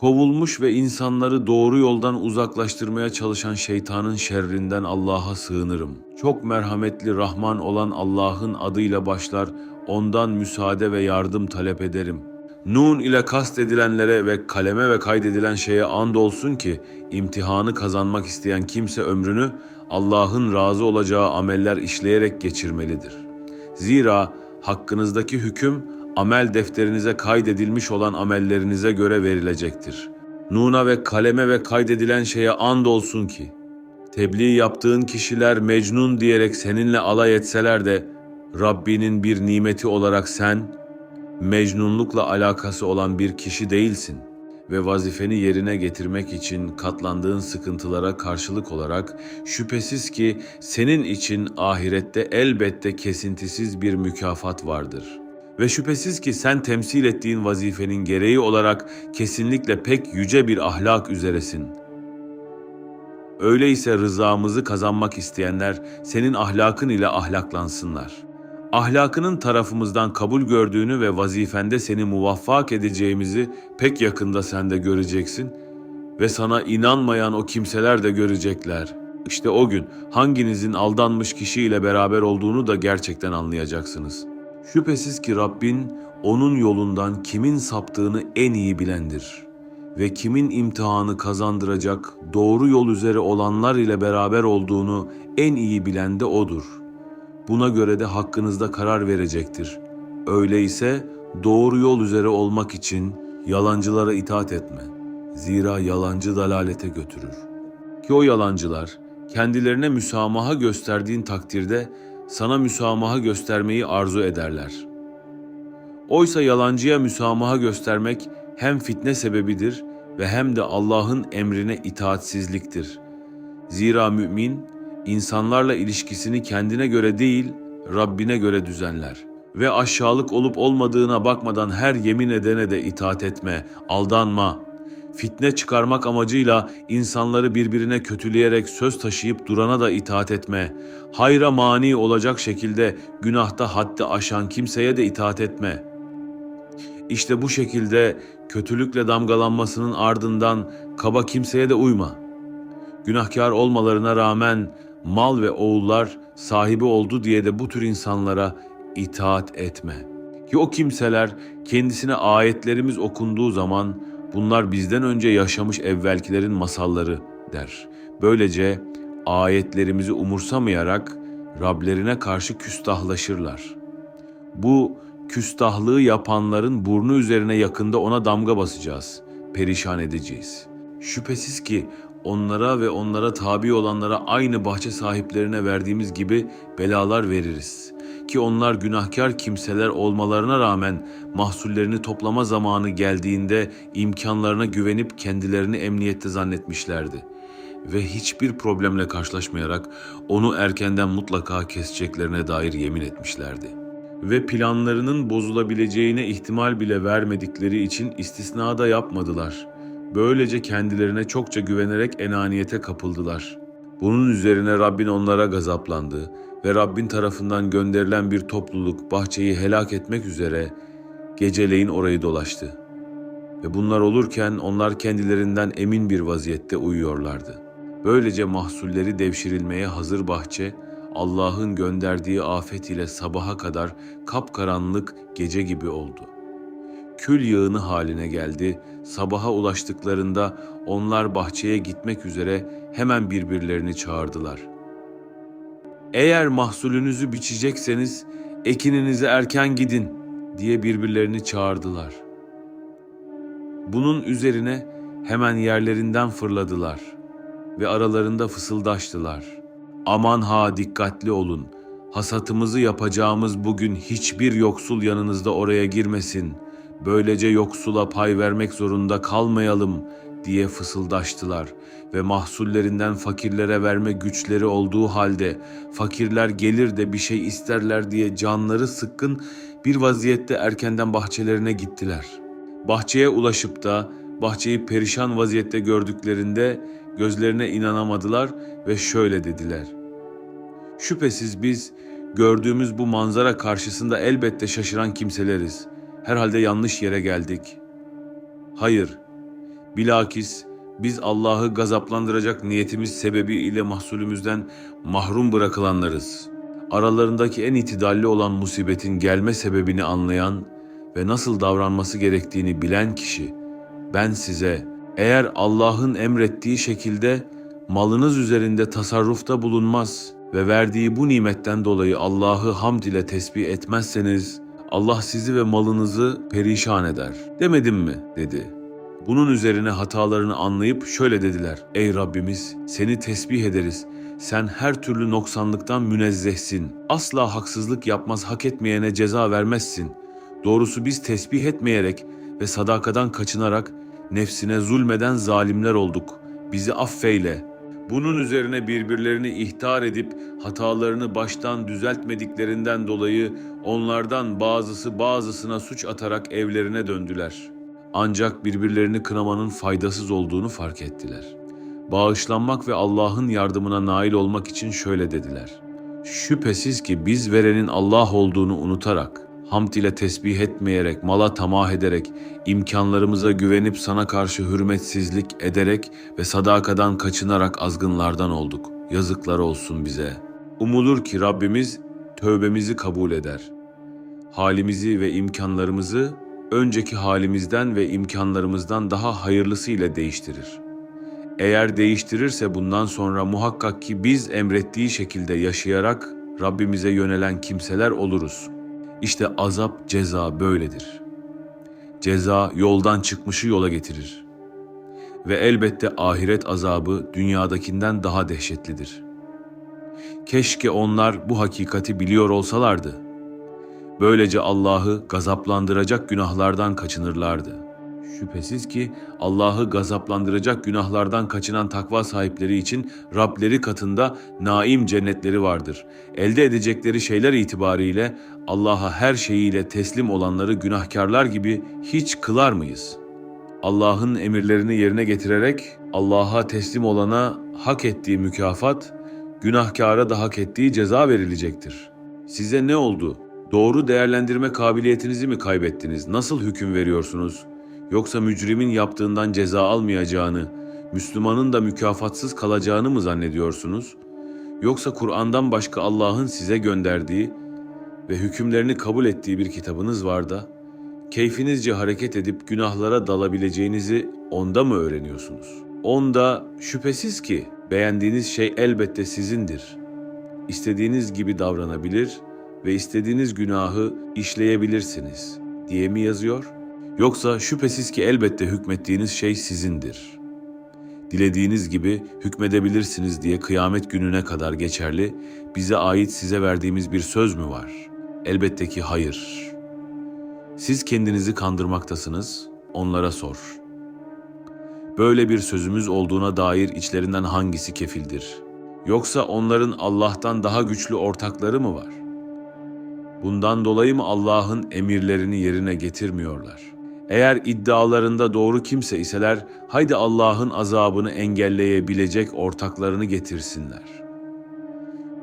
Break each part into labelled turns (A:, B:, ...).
A: Kovulmuş ve insanları doğru yoldan uzaklaştırmaya çalışan şeytanın şerrinden Allah'a sığınırım. Çok merhametli Rahman olan Allah'ın adıyla başlar, ondan müsaade ve yardım talep ederim. Nun ile kastedilenlere ve kaleme ve kaydedilen şeye andolsun ki imtihanı kazanmak isteyen kimse ömrünü Allah'ın razı olacağı ameller işleyerek geçirmelidir. Zira hakkınızdaki hüküm amel defterinize kaydedilmiş olan amellerinize göre verilecektir. Nuna ve kaleme ve kaydedilen şeye andolsun ki tebliğ yaptığın kişiler mecnun diyerek seninle alay etseler de Rabbinin bir nimeti olarak sen mecnunlukla alakası olan bir kişi değilsin ve vazifeni yerine getirmek için katlandığın sıkıntılara karşılık olarak şüphesiz ki senin için ahirette elbette kesintisiz bir mükafat vardır. Ve şüphesiz ki sen temsil ettiğin vazifenin gereği olarak kesinlikle pek yüce bir ahlak üzeresin. Öyleyse rızamızı kazanmak isteyenler senin ahlakın ile ahlaklansınlar. Ahlakının tarafımızdan kabul gördüğünü ve vazifende seni muvaffak edeceğimizi pek yakında sen de göreceksin ve sana inanmayan o kimseler de görecekler. İşte o gün hanginizin aldanmış kişiyle beraber olduğunu da gerçekten anlayacaksınız. Şüphesiz ki Rabbin onun yolundan kimin saptığını en iyi bilendir ve kimin imtihanı kazandıracak doğru yol üzere olanlar ile beraber olduğunu en iyi bilen de odur. Buna göre de hakkınızda karar verecektir. Öyleyse doğru yol üzere olmak için yalancılara itaat etme. Zira yalancı dalalete götürür. Ki o yalancılar kendilerine müsamaha gösterdiğin takdirde sana müsamaha göstermeyi arzu ederler. Oysa yalancıya müsamaha göstermek hem fitne sebebidir ve hem de Allah'ın emrine itaatsizliktir. Zira mümin insanlarla ilişkisini kendine göre değil, Rabbine göre düzenler. Ve aşağılık olup olmadığına bakmadan her yemin edene de itaat etme, aldanma. Fitne çıkarmak amacıyla insanları birbirine kötüleyerek söz taşıyıp durana da itaat etme. Hayra mani olacak şekilde günahta haddi aşan kimseye de itaat etme. İşte bu şekilde kötülükle damgalanmasının ardından kaba kimseye de uyma. Günahkar olmalarına rağmen mal ve oğullar sahibi oldu diye de bu tür insanlara itaat etme. Ki o kimseler kendisine ayetlerimiz okunduğu zaman bunlar bizden önce yaşamış evvelkilerin masalları der. Böylece ayetlerimizi umursamayarak Rablerine karşı küstahlaşırlar. Bu küstahlığı yapanların burnu üzerine yakında ona damga basacağız, perişan edeceğiz. Şüphesiz ki onlara ve onlara tabi olanlara aynı bahçe sahiplerine verdiğimiz gibi belalar veririz. Ki onlar günahkar kimseler olmalarına rağmen mahsullerini toplama zamanı geldiğinde imkanlarına güvenip kendilerini emniyette zannetmişlerdi. Ve hiçbir problemle karşılaşmayarak onu erkenden mutlaka keseceklerine dair yemin etmişlerdi.'' ve planlarının bozulabileceğine ihtimal bile vermedikleri için istisna da yapmadılar. Böylece kendilerine çokça güvenerek enaniyete kapıldılar. Bunun üzerine Rabbin onlara gazaplandı ve Rabbin tarafından gönderilen bir topluluk bahçeyi helak etmek üzere geceleyin orayı dolaştı. Ve bunlar olurken onlar kendilerinden emin bir vaziyette uyuyorlardı. Böylece mahsulleri devşirilmeye hazır bahçe Allah'ın gönderdiği afet ile sabaha kadar kapkaranlık gece gibi oldu. Kül yığını haline geldi. Sabaha ulaştıklarında onlar bahçeye gitmek üzere hemen birbirlerini çağırdılar. Eğer mahsulünüzü biçecekseniz ekininize erken gidin diye birbirlerini çağırdılar. Bunun üzerine hemen yerlerinden fırladılar ve aralarında fısıldaştılar.'' Aman ha dikkatli olun. Hasatımızı yapacağımız bugün hiçbir yoksul yanınızda oraya girmesin. Böylece yoksula pay vermek zorunda kalmayalım diye fısıldaştılar ve mahsullerinden fakirlere verme güçleri olduğu halde fakirler gelir de bir şey isterler diye canları sıkkın bir vaziyette erkenden bahçelerine gittiler. Bahçeye ulaşıp da bahçeyi perişan vaziyette gördüklerinde gözlerine inanamadılar ve şöyle dediler. Şüphesiz biz gördüğümüz bu manzara karşısında elbette şaşıran kimseleriz. Herhalde yanlış yere geldik. Hayır, Bilakis biz Allah'ı gazaplandıracak niyetimiz sebebiyle mahsulümüzden mahrum bırakılanlarız. Aralarındaki en itidalli olan musibetin gelme sebebini anlayan ve nasıl davranması gerektiğini bilen kişi, ben size eğer Allah'ın emrettiği şekilde malınız üzerinde tasarrufta bulunmaz ve verdiği bu nimetten dolayı Allah'ı hamd ile tesbih etmezseniz Allah sizi ve malınızı perişan eder. Demedim mi? dedi. Bunun üzerine hatalarını anlayıp şöyle dediler. Ey Rabbimiz seni tesbih ederiz. Sen her türlü noksanlıktan münezzehsin. Asla haksızlık yapmaz hak etmeyene ceza vermezsin. Doğrusu biz tesbih etmeyerek ve sadakadan kaçınarak nefsine zulmeden zalimler olduk. Bizi affeyle. Bunun üzerine birbirlerini ihtar edip hatalarını baştan düzeltmediklerinden dolayı onlardan bazısı bazısına suç atarak evlerine döndüler. Ancak birbirlerini kınamanın faydasız olduğunu fark ettiler. Bağışlanmak ve Allah'ın yardımına nail olmak için şöyle dediler. Şüphesiz ki biz verenin Allah olduğunu unutarak, hamd ile tesbih etmeyerek, mala tamah ederek, imkanlarımıza güvenip sana karşı hürmetsizlik ederek ve sadakadan kaçınarak azgınlardan olduk. Yazıklar olsun bize. Umulur ki Rabbimiz tövbemizi kabul eder. Halimizi ve imkanlarımızı önceki halimizden ve imkanlarımızdan daha hayırlısıyla değiştirir. Eğer değiştirirse bundan sonra muhakkak ki biz emrettiği şekilde yaşayarak Rabbimize yönelen kimseler oluruz. İşte azap, ceza böyledir. Ceza yoldan çıkmışı yola getirir. Ve elbette ahiret azabı dünyadakinden daha dehşetlidir. Keşke onlar bu hakikati biliyor olsalardı. Böylece Allah'ı gazaplandıracak günahlardan kaçınırlardı. Şüphesiz ki Allah'ı gazaplandıracak günahlardan kaçınan takva sahipleri için Rableri katında naim cennetleri vardır. Elde edecekleri şeyler itibariyle Allah'a her şeyiyle teslim olanları günahkarlar gibi hiç kılar mıyız? Allah'ın emirlerini yerine getirerek Allah'a teslim olana hak ettiği mükafat, günahkara da hak ettiği ceza verilecektir. Size ne oldu? Doğru değerlendirme kabiliyetinizi mi kaybettiniz? Nasıl hüküm veriyorsunuz? Yoksa mücrimin yaptığından ceza almayacağını, Müslümanın da mükafatsız kalacağını mı zannediyorsunuz? Yoksa Kur'an'dan başka Allah'ın size gönderdiği ve hükümlerini kabul ettiği bir kitabınız var da, keyfinizce hareket edip günahlara dalabileceğinizi onda mı öğreniyorsunuz? Onda şüphesiz ki beğendiğiniz şey elbette sizindir. İstediğiniz gibi davranabilir ve istediğiniz günahı işleyebilirsiniz diye mi yazıyor? Yoksa şüphesiz ki elbette hükmettiğiniz şey sizindir. Dilediğiniz gibi hükmedebilirsiniz diye kıyamet gününe kadar geçerli, bize ait size verdiğimiz bir söz mü var? Elbette ki hayır. Siz kendinizi kandırmaktasınız, onlara sor. Böyle bir sözümüz olduğuna dair içlerinden hangisi kefildir? Yoksa onların Allah'tan daha güçlü ortakları mı var? Bundan dolayı mı Allah'ın emirlerini yerine getirmiyorlar? Eğer iddialarında doğru kimse iseler, haydi Allah'ın azabını engelleyebilecek ortaklarını getirsinler.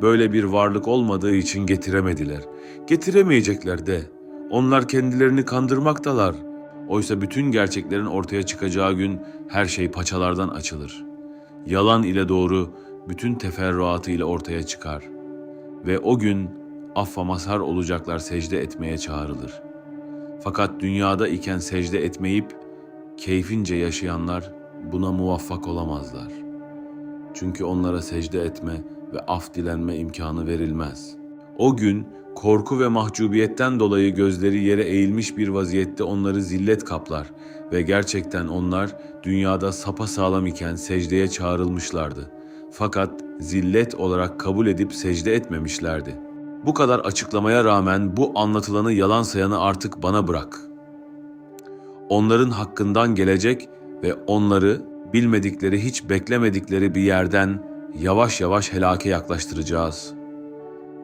A: Böyle bir varlık olmadığı için getiremediler. Getiremeyecekler de. Onlar kendilerini kandırmaktalar. Oysa bütün gerçeklerin ortaya çıkacağı gün her şey paçalardan açılır. Yalan ile doğru bütün teferruatıyla ortaya çıkar. Ve o gün affa mazhar olacaklar secde etmeye çağrılır. Fakat dünyada iken secde etmeyip keyfince yaşayanlar buna muvaffak olamazlar. Çünkü onlara secde etme ve af dilenme imkanı verilmez. O gün korku ve mahcubiyetten dolayı gözleri yere eğilmiş bir vaziyette onları zillet kaplar ve gerçekten onlar dünyada sapa sağlam iken secdeye çağrılmışlardı. Fakat zillet olarak kabul edip secde etmemişlerdi.'' Bu kadar açıklamaya rağmen bu anlatılanı yalan sayanı artık bana bırak. Onların hakkından gelecek ve onları bilmedikleri, hiç beklemedikleri bir yerden yavaş yavaş helake yaklaştıracağız.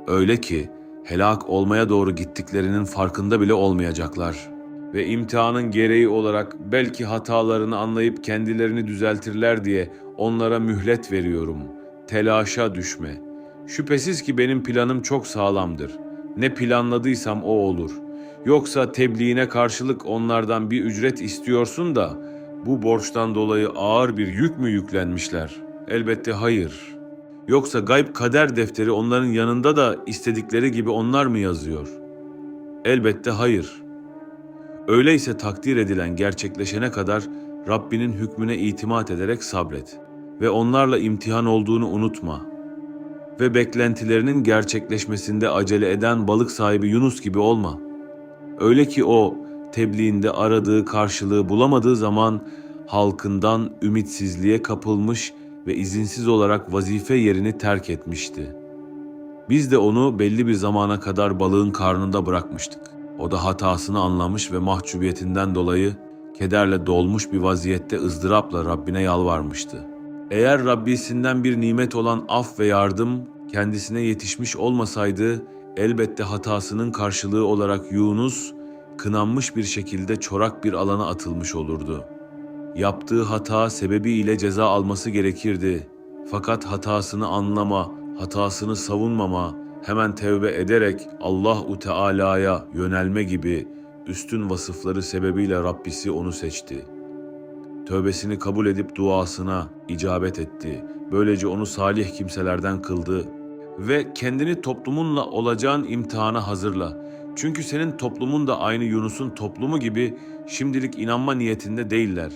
A: Öyle ki helak olmaya doğru gittiklerinin farkında bile olmayacaklar. Ve imtihanın gereği olarak belki hatalarını anlayıp kendilerini düzeltirler diye onlara mühlet veriyorum. Telaşa düşme.'' Şüphesiz ki benim planım çok sağlamdır. Ne planladıysam o olur. Yoksa tebliğine karşılık onlardan bir ücret istiyorsun da Bu borçtan dolayı ağır bir yük mü yüklenmişler? Elbette hayır. Yoksa gayb kader defteri onların yanında da istedikleri gibi onlar mı yazıyor? Elbette hayır. Öyleyse takdir edilen gerçekleşene kadar Rabbinin hükmüne itimat ederek sabret ve onlarla imtihan olduğunu unutma. Ve beklentilerinin gerçekleşmesinde acele eden balık sahibi Yunus gibi olma. Öyle ki o tebliğinde aradığı karşılığı bulamadığı zaman halkından ümitsizliğe kapılmış ve izinsiz olarak vazife yerini terk etmişti. Biz de onu belli bir zamana kadar balığın karnında bırakmıştık. O da hatasını anlamış ve mahcubiyetinden dolayı kederle dolmuş bir vaziyette ızdırapla Rabbine yalvarmıştı. Eğer Rabbisinden bir nimet olan af ve yardım kendisine yetişmiş olmasaydı elbette hatasının karşılığı olarak Yunus kınanmış bir şekilde çorak bir alana atılmış olurdu. Yaptığı hata sebebiyle ceza alması gerekirdi. Fakat hatasını anlama, hatasını savunmama, hemen tevbe ederek Allahu Teala'ya yönelme gibi üstün vasıfları sebebiyle Rabbisi onu seçti. Tövbesini kabul edip duasına icabet etti. Böylece onu salih kimselerden kıldı ve kendini toplumunla olacağın imtihana hazırla. Çünkü senin toplumun da aynı Yunus'un toplumu gibi şimdilik inanma niyetinde değiller.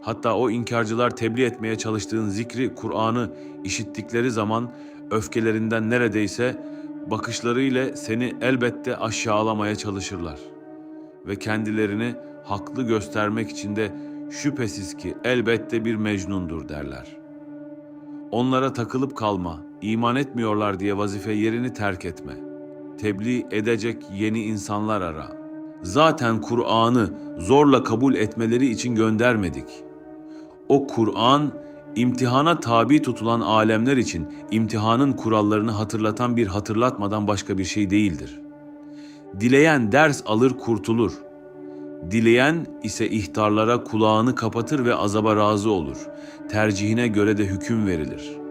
A: Hatta o inkarcılar tebliğ etmeye çalıştığın zikri, Kur'an'ı işittikleri zaman öfkelerinden neredeyse bakışlarıyla seni elbette aşağılamaya çalışırlar. Ve kendilerini haklı göstermek için de şüphesiz ki elbette bir mecnundur derler. Onlara takılıp kalma, iman etmiyorlar diye vazife yerini terk etme. Tebliğ edecek yeni insanlar ara. Zaten Kur'an'ı zorla kabul etmeleri için göndermedik. O Kur'an imtihana tabi tutulan alemler için imtihanın kurallarını hatırlatan bir hatırlatmadan başka bir şey değildir. Dileyen ders alır kurtulur. Dileyen ise ihtarlara kulağını kapatır ve azaba razı olur. Tercihine göre de hüküm verilir.